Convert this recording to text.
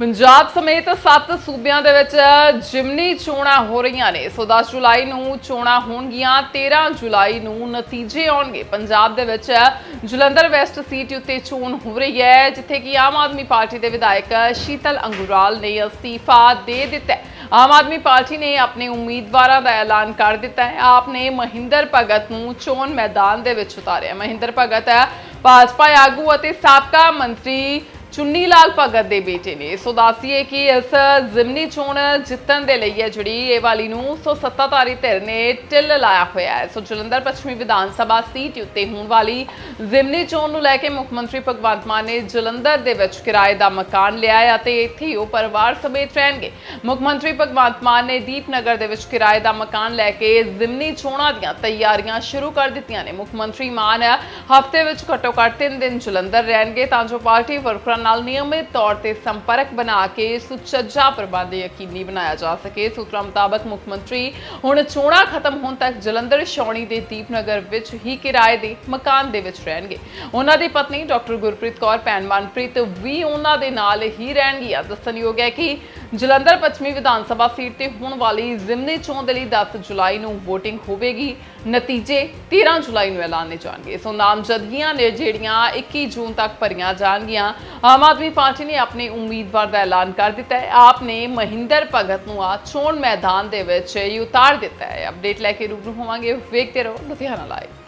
ਪੰਜਾਬ ਸਮੇਤ 7 ਸੂਬਿਆਂ ਦੇ ਵਿੱਚ ਜਿਮਨੀ ਚੋਣਾਂ ਹੋ ਰਹੀਆਂ ਨੇ। ਸੋ 10 ਜੁਲਾਈ ਨੂੰ ਚੋਣਾਂ ਹੋਣਗੀਆਂ 13 ਜੁਲਾਈ ਨੂੰ ਨਤੀਜੇ ਆਉਣਗੇ। ਪੰਜਾਬ ਦੇ ਵਿੱਚ ਜਲੰਧਰ ਵੈਸਟ ਸੀਟ ਉੱਤੇ ਚੋਣ ਹੋ ਰਹੀ ਹੈ, ਜਿੱਥੇ ਕਿ ਆਮ ਆਦਮੀ ਪਾਰਟੀ ਦੇ ਵਿਧਾਇਕ ਸ਼ੀਤਲ ਅੰਗੁਰਾਲ ਨੇ ਅਸਤੀਫਾ ਦੇ ਦਿੱਤਾ ਆਮ ਆਦਮੀ ਪਾਰਟੀ ਨੇ ਆਪਣੇ ਉਮੀਦਵਾਰਾਂ ਦਾ ਐਲਾਨ ਕਰ ਦਿੱਤਾ ਹੈ। ਆਪ ਨੇ ਮਹਿੰਦਰ ਭਗਤ ਨੂੰ ਚੋਣ ਮੈਦਾਨ ਦੇ ਵਿੱਚ ਉਤਾਰਿਆ ਮਹਿੰਦਰ ਭਗਤ ਭਾਜਪਾ ਆਗੂ ਅਤੇ ਸਾਬਕਾ ਮੰਤਰੀ ਚੁੰਨੀ ਲਾਲ ਭਗਤ ਦੇ ਬੇਟੇ ਨੇ। ਸੋ ਦੱਸੀਏ ਕਿ ਇਸ ਜ਼ਿਮਨੀ ਚੋਣ ਜਿੱਤਣ ਦੇ ਲਈ ਹੈ ਜਿਹੜੀ ਇਹ ਵਾਲੀ ਨੂੰ ਸੋ ਸੱਤਾਧਾਰੀ ਧਿਰ ਨੇ ਟਿੱਲ ਲਾਇਆ ਹੋਇਆ ਹੈ। ਸੋ ਜਲੰਧਰ ਪੱਛਮੀ ਵਿਧਾਨ ਸਭਾ ਸੀਟ ਉੱਤੇ ਹੋਣ ਵਾਲੀ ਜ਼ਿਮਨੀ ਚੋਣ ਨੂੰ ਲੈ ਕੇ ਮੁੱਖ ਮੰਤਰੀ ਭਗਵੰਤ ਮਾਨ ਨੇ ਜਲੰਧਰ ਦੇ ਵਿੱਚ ਕਿਰਾਏ ਦਾ ਮਕਾਨ ਲਿਆ ਹੈ ਅਤੇ ਇੱਥੇ ਹੀ ਉਹ ਪਰਿਵਾਰ ਸਮੇਤ ਰਹਿਣਗੇ। ਮੁੱਖ ਮੰਤਰੀ ਭਗਵੰਤ ਮਾਨ ਨੇ ਦੀਪਨਗਰ ਦੇ ਵਿੱਚ ਕਿਰਾਏ ਦਾ ਮਕਾਨ ਲੈ ਕੇ ਜ਼ਿਮਨੀ ਚੋਣਾਂ ਦੀਆਂ ਤਿਆਰੀਆਂ ਸ਼ੁਰੂ ਕਰ ਦਿੱਤੀਆਂ ਨੇ। ਮੁੱਖ ਮੰਤਰੀ ਮਾਨ ਹਫ਼ਤੇ ਵਿੱਚ ਘੱਟੋ ਘੱਟ 3 ਦਿਨ ਜਲੰਧਰ ਰਹਿਣਗੇ, ਤਾਂ ਜੋ ਪਾਰਟੀ ਵਰਕਰਾਂ ਨਾਲ ਨਿਯਮਿਤ ਤੌਰ ਤੇ ਸੰਪਰਕ ਬਣਾ ਕੇ ਸੁਚੱਜਾ ਪ੍ਰਬੰਧ ਯਕੀਨੀ ਬਣਾਇਆ ਜਾ ਸਕੇ। ਸੂਤਰਾਂ ਮੁਤਾਬਕ ਮੁੱਖ ਮੰਤਰੀ ਹੁਣ ਚੋਣਾਂ ਖਤਮ ਹੋਣ ਤੱਕ ਜਲੰਧਰ, ਛਾਉਣੀ ਦੇ ਦੀਪਨਗਰ ਵਿੱਚ ਹੀ ਕਿਰਾਏ ਦੇ ਮਕਾਨ ਦੇ ਵਿੱਚ ਰਹਿਣਗੇ। ਉਹਨਾਂ ਦੀ ਪਤਨੀ ਡਾਕਟਰ ਗੁਰਪ੍ਰੀਤ ਕੌਰ, ਭੈਣ ਮਨਪ੍ਰੀਤ ਵੀ ਉਹਨਾਂ ਦੇ ਨਾਲ ਹੀ ਰਹਿਣਗੀਆਂ। ਦੱਸਣਯੋਗ ਹੈ ਕਿ ਜਲੰਧਰ ਪੱਛਮੀ ਵਿਧਾਨ ਸਭਾ ਸੀਟ ਤੇ ਹੋਣ ਵਾਲੀ ਜ਼ਿਮਨੀ ਚੋਣ ਦੇ ਲਈ 10 ਜੁਲਾਈ ਨੂੰ VOTING ਹੋਵੇਗੀ। ਨਤੀਜੇ 13 ਜੁਲਾਈ ਨੂੰ ਐਲਾਨੇ ਜਾਣਗੇ। ਸੋ ਨਾਮਜ਼ਦਗੀਆਂ ਨੇ ਜਿਹੜੀਆਂ 21 ਜੂਨ ਤੱਕ ਭਰੀਆਂ ਜਾਣਗੀਆਂ। ਆਮ ਆਦਮੀ ਪਾਰਟੀ ਨੇ ਆਪਣੇ ਉਮੀਦਵਾਰ ਦਾ ਐਲਾਨ ਕਰ ਦਿੱਤਾ ਹੈ। ਆਪ ਨੇ ਮਹਿੰਦਰ ਭਗਤ ਨੂੰ ਆ ਚੋਣ ਮੈਦਾਨ ਦੇ ਵਿੱਚ ਉਤਾਰ ਦਿੱਤਾ ਹੈ। ਅਪਡੇਟ ਲੈ ਕੇ ਰੂਬਰੂ ਹੋਵਾਂਗੇ। ਵੇਖਦੇ ਰਹੋ ਲੁਧਿਆਣਾ ਲਾਈਵ